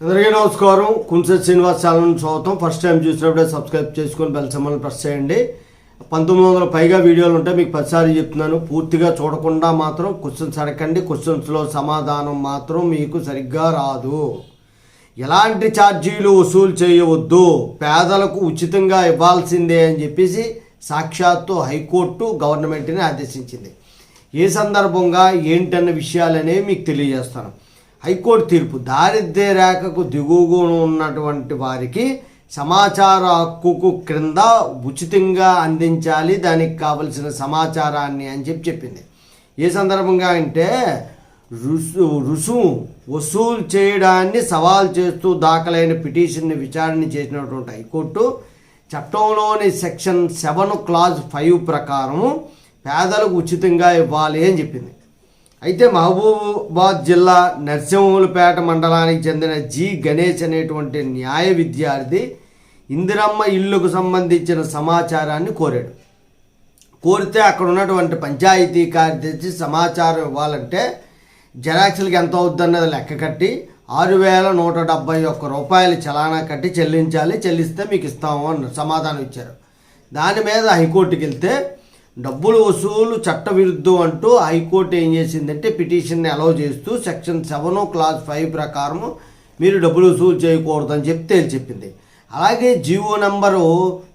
అందరికీ నమస్కారం. కుంసెట్ శ్రీనివాస్ ఛానల్ స్వాగతం. ఫస్ట్ టైం చూసినప్పుడే సబ్స్క్రైబ్ చేసుకొని బెల్ సింబల్ ప్రెస్ చేయండి. పంతొమ్మిది వందల పైగా వీడియోలు ఉంటాయి మీకు ప్రతిసారి చెప్తున్నాను. పూర్తిగా చూడకుండా మాత్రం క్వశ్చన్స్ అడగండి క్వశ్చన్స్లో సమాధానం మాత్రం మీకు సరిగ్గా రాదు. ఎలాంటి ఛార్జీలు వసూలు చేయవద్దు. పేదలకు ఉచితంగా ఇవ్వాల్సిందే అని చెప్పేసి సాక్షాత్తు హైకోర్టు గవర్నమెంట్ని ఆదేశించింది. ఏ సందర్భంగా ఏంటన్న విషయాలనే మీకు తెలియజేస్తాను. హైకోర్టు తీర్పు. దారిద్ర్య రేఖకు దిగువన ఉన్నటువంటి వారికి సమాచార హక్కుకు క్రింద ఉచితంగా అందించాలి దానికి కావలసిన సమాచారాన్ని అని చెప్పి చెప్పింది. ఏ సందర్భంగా అంటే రుసు రుసుము వసూలు చేయడాన్ని సవాల్ చేస్తూ దాఖలైన పిటిషన్ని విచారణ చేసినటువంటి హైకోర్టు చట్టంలోని సెక్షన్ సెవెన్ క్లాజ్ ఫైవ్ ప్రకారం పేదలకు ఉచితంగా ఇవ్వాలి అని చెప్పింది. అయితే మహబూబాబాద్ జిల్లా నర్సింహులపేట మండలానికి చెందిన జి గణేష్ అనేటువంటి న్యాయ విద్యార్థి ఇందిరమ్మ ఇల్లుకు సంబంధించిన సమాచారాన్ని కోరాడు. కోరితే అక్కడ ఉన్నటువంటి పంచాయతీ కార్యదర్శి సమాచారం ఇవ్వాలంటే జెరాక్స్లకి ఎంత అవుద్దన్నది లెక్క కట్టి ఆరు వేల నూట డెబ్బై ఒక్క రూపాయలు చలానా కట్టి చెల్లించాలి చెల్లిస్తే మీకు ఇస్తాము అన్న సమాధానం ఇచ్చారు. దాని మీద హైకోర్టుకి వెళ్తే డబ్బులు వసూలు చట్టవిరుద్ధం అంటూ హైకోర్టు ఏం చేసిందంటే పిటిషన్ని అలౌ చేస్తూ సెక్షన్ సెవెన్ క్లాస్ ఫైవ్ ప్రకారం మీరు డబ్బులు వసూలు చేయకూడదని చెప్పి తేల్చి చెప్పింది అలాగే జీవో నంబరు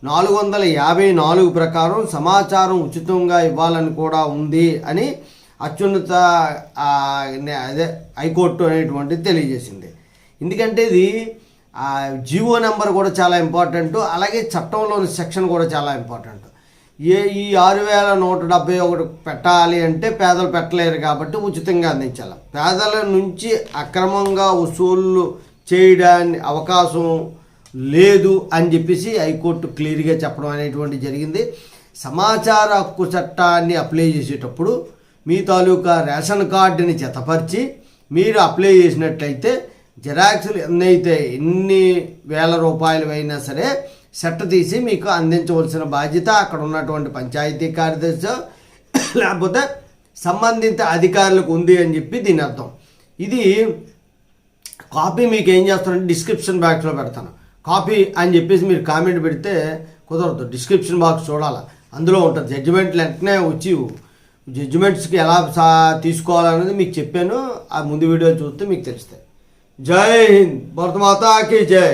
నాలుగు వందల యాభై నాలుగు ప్రకారం సమాచారం ఉచితంగా ఇవ్వాలని కూడా ఉంది అని అత్యున్నత అదే హైకోర్టు అనేటువంటిది తెలియజేసింది. ఎందుకంటే ఇది జీవో నెంబర్ కూడా చాలా ఇంపార్టెంట్ అలాగే చట్టంలోని సెక్షన్ కూడా చాలా ఇంపార్టెంట్ ఏ ఈ ఆరు వేల నూట డెబ్బై ఒకటి పెట్టాలి అంటే పేదలు పెట్టలేరు కాబట్టి ఉచితంగా అందించాలి. పేదల నుంచి అక్రమంగా వసూళ్ళు చేయడానికి అవకాశం లేదు అని చెప్పేసి హైకోర్టు క్లియర్గా చెప్పడం అనేటువంటి జరిగింది. సమాచార హక్కు చట్టాన్ని అప్లై చేసేటప్పుడు మీ తాలూకా రేషన్ కార్డుని జతపరిచి మీరు అప్లై చేసినట్లయితే జెరాక్స్లు ఎన్నైతే ఎన్ని వేల రూపాయలు అయినా సరే సెట్ తీసి మీకు అందించవలసిన బాధ్యత అక్కడ ఉన్నటువంటి పంచాయతీ కార్యదర్శి లేకపోతే సంబంధిత అధికారులకు ఉంది అని చెప్పి దీని అర్థం. ఇది కాపీ మీకు ఏం చేస్తానంటే డిస్క్రిప్షన్ బాక్స్లో పెడతాను. కాపీ అని చెప్పేసి మీరు కామెంట్ పెడితే కుదరదు. డిస్క్రిప్షన్ బాక్స్ చూడాలి. అందులో ఉంటుంది జడ్జిమెంట్లు వెంటనే వచ్చి జడ్జిమెంట్స్కి ఎలా సా తీసుకోవాలనేది మీకు చెప్పాను. ఆ ముందు వీడియో చూస్తే మీకు తెలుస్తాయి. జై హింద్. భరతమాతాకి జై.